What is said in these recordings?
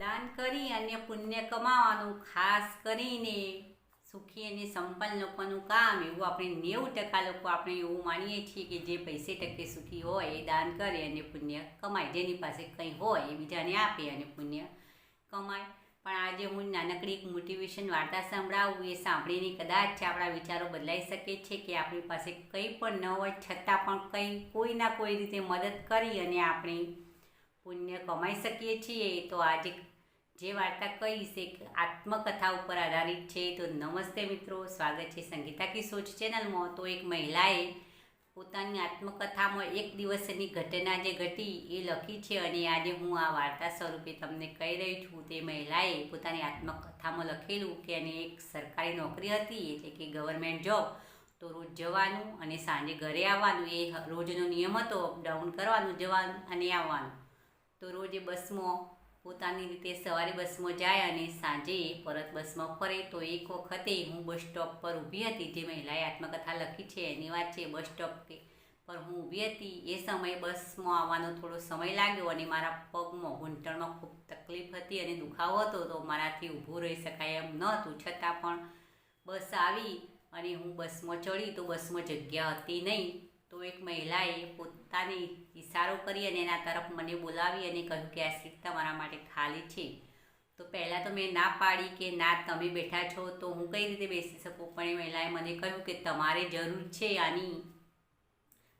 દાન કરી અને પુણ્ય કમાવાનું ખાસ કરીને સુખી અને સંપન્ન લોકોનું કામ, એવું આપણે નેવું ટકા લોકો આપણે એવું માનીએ છીએ કે જે પૈસે ટકે સુખી હોય એ દાન કરે અને પુણ્ય કમાય. જેની પાસે કંઈ હોય એ બીજાને આપે અને પુણ્ય કમાય. પણ આજે હું નાનકડી એક મોટિવેશન વાર્તા સંભળાવું એ સાંભળીને કદાચ આપણા વિચારો બદલાઈ શકે છે કે આપણી પાસે કંઈ પણ ન હોય, છતાં પણ કંઈ કોઈના કોઈ રીતે મદદ કરી અને આપણે પુણ્ય કમાઈ શકીએ છીએ. તો આજે જે વાર્તા કહીશ એક આત્મકથા ઉપર આધારિત છે, તો નમસ્તે મિત્રો, સ્વાગત છે સંગીતા સોચ ચેનલમાં. તો એક મહિલાએ પોતાની આત્મકથામાં એક દિવસની ઘટના જે ઘટી એ લખી છે અને આજે હું આ વાર્તા સ્વરૂપે તમને કહી રહી છું. તે મહિલાએ પોતાની આત્મકથામાં લખેલું કે એને એક સરકારી નોકરી હતી, એટલે કે ગવર્મેન્ટ જોબ. તો રોજ જવાનું અને સાંજે ઘરે આવવાનું, એ રોજનો નિયમ હતો અપડાઉન કરવાનું, જવાનું અને આવવાનું. તો રોજ એ બસમાં પોતાની રીતે સવારે બસમાં જાય અને સાંજે પરત બસમાં ફરે, તો એક વખતે હું બસ સ્ટોપ પર ઊભી હતી, જે મહિલાએ આત્મકથા લખી છે, એની વાત છે બસ સ્ટોપ પર હું ઊભી હતી, એ સમયે બસમાં આવવાનો થોડો સમય લાગ્યો અને મારા પગમાં ઘૂંટણમાં ખૂબ તકલીફ હતી અને દુખાવો હતો, તો મારાથી ઊભું રહી શકાય એમ ન હતું. છતાં પણ બસ આવી અને હું બસમાં ચડી, તો બસમાં જગ્યા હતી નહીં. તો એક મહિલાએ પોતાની ઇશારો કરી અને એના તરફ મને બોલાવી અને કહ્યું કે, આ સીટ તમારા માટે ખાલી છે. તો પહેલાં તો મેં ના પાડી કે, ના, તમે બેઠા છો તો હું કઈ રીતે બેસી શકું? પણ એ મહિલાએ મને કહ્યું કે, તમારે જરૂર છે આની.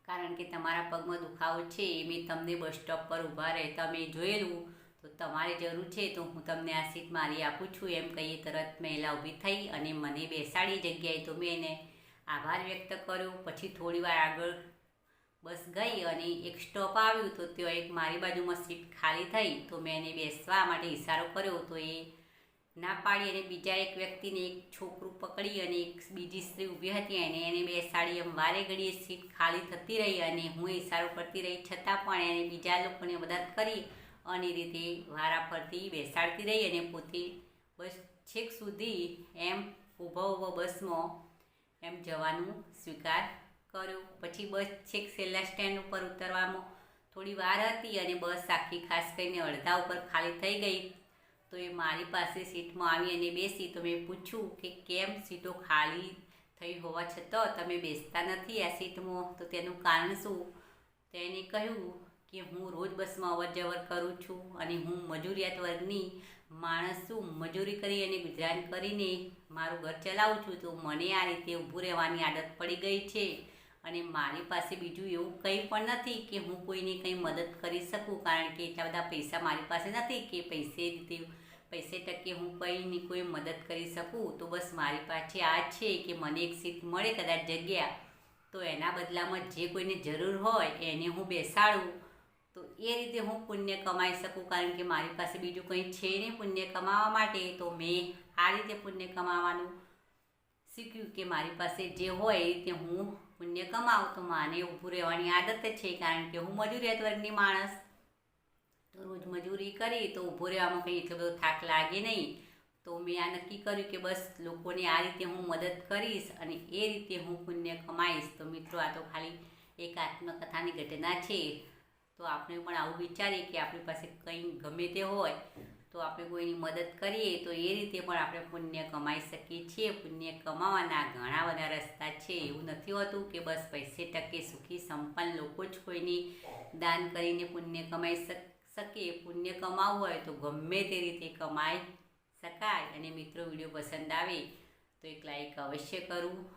કારણ કે તમારા પગમાં દુખાવો છે. એ મેં તમને બસ સ્ટોપ પર ઊભા રહેતા મેં જોયેલું. તો તમારે જરૂર છે તો હું તમને આ સીટ મારી આપું છું. એમ કહીએ તરત મહિલા ઊભી થઈ અને મને બેસાડી જગ્યાએ તો મેં એને આભાર વ્યક્ત કર્યો. પછી થોડી વાર આગળ બસ ગઈ અને એક સ્ટોપ આવ્યું તો ત્યાં એક મારી બાજુમાં સીટ ખાલી થઈ તો મેં એને બેસવા માટે ઇશારો કર્યો તો એ ના પાડી અને બીજા એક વ્યક્તિને એક છોકરું પકડી અને એક બીજી સ્ત્રી ઊભી હતી અને એને બેસાડી એમ વારે ઘડીએ સીટ ખાલી થતી રહી અને હું ઇશારો કરતી રહી છતાં પણ એને બીજા લોકોને મદદ કરી અને રીતે વારા ફરતી બેસાડતી રહી અને પોતે બસ છેક સુધી એમ ઊભો ઊભો બસમાં એમ જવાનું સ્વીકાર કર્યો. પછી બસ છેક છેલ્લા સ્ટેન્ડ ઉપર ઉતરવામાં થોડી વાર હતી અને બસ આખી ખાસ કરીને અડધા ઉપર ખાલી થઈ ગઈ. તો એ મારી પાસે સીટમાં આવી અને બેસી. તો મેં પૂછ્યું કે કેમ સીટો ખાલી થઈ હોવા છતાં તમે બેસતા નથી આ સીટમાં? તો તેનું કારણ શું? તેને કહ્યું કે હું રોજ બસમાં અવર જવર કરું છું અને હું મજૂરિયાત વર્ગની માણસ છું મજૂરી કરી અને ગુજરાન કરીને મારું ઘર ચલાવું છું, તો મને આ રીતે ઊભું રહેવાની આદત પડી ગઈ છે. અને મારી પાસે બીજું એવું કંઈ પણ નથી કે હું કોઈને કંઈ મદદ કરી શકું, કારણ કે એટલા બધા પૈસા મારી પાસે નથી કે પૈસે રીતે, પૈસે ટકે હું કંઈની કોઈ મદદ કરી શકું. તો બસ મારી પાસે આ છે કે મને એક સીટ મળે કદાચ જગ્યા. તો એના બદલામાં જે કોઈને જરૂર હોય એને હું બેસાડું. તો એ રીતે હું પુણ્ય કમાઈ શકું કારણ કે મારી પાસે બીજું કંઈ છે નહીં પુણ્ય કમાવા માટે, તો મેં આ રીતે પુણ્ય કમાવાનું શીખ્યું કે મારી પાસે જે હોય એ રીતે હું પુણ્ય કમાવું. તો માને ઊભું રહેવાની આદત છે કારણ કે હું મજૂરિયાત વર્ગની માણસ. તો રોજ મજૂરી કરી તો ઊભું રહેવામાં કંઈ એટલો બધો થાક લાગે નહીં. તો મેં આ નક્કી કર્યું કે બસ લોકોને આ રીતે હું મદદ કરીશ અને એ રીતે હું પુણ્ય કમાઈશ. તો મિત્રો, આ તો ખાલી એક આત્મકથાની ઘટના છે. તો આપણે પણ આવું વિચારીએ કે આપણી પાસે કંઈ ગમે તે હોય, તો આપણે કોઈની મદદ કરીએ, તો એ રીતે પણ આપણે પુણ્ય કમાઈ શકીએ છીએ. પુણ્ય કમાવાના ઘણા બધા રસ્તા છે. એવું નથી હોતું કે બસ પૈસે ટકે સુખી, સંપન્ન લોકો જ કોઈની દાન કરીને પુણ્ય કમાઈ શકે પુણ્ય કમાવવું હોય તો ગમે તે રીતે કમાઈ શકાય. અને મિત્રો, વીડિયો પસંદ આવે તો એક લાઈક અવશ્ય કરવું.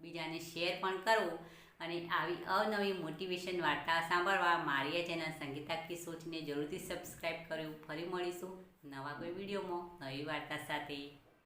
બીજાને શેર પણ કરવું. અને આવી અવનવી મોટિવેશન વાર્તા સાંભળવા મારી આ ચેનલ સંગીતા કી જરૂરથી સબસ્ક્રાઈબ કર્યું. ફરી મળીશું નવા કોઈ વિડીયોમાં નવી વાર્તા સાથે.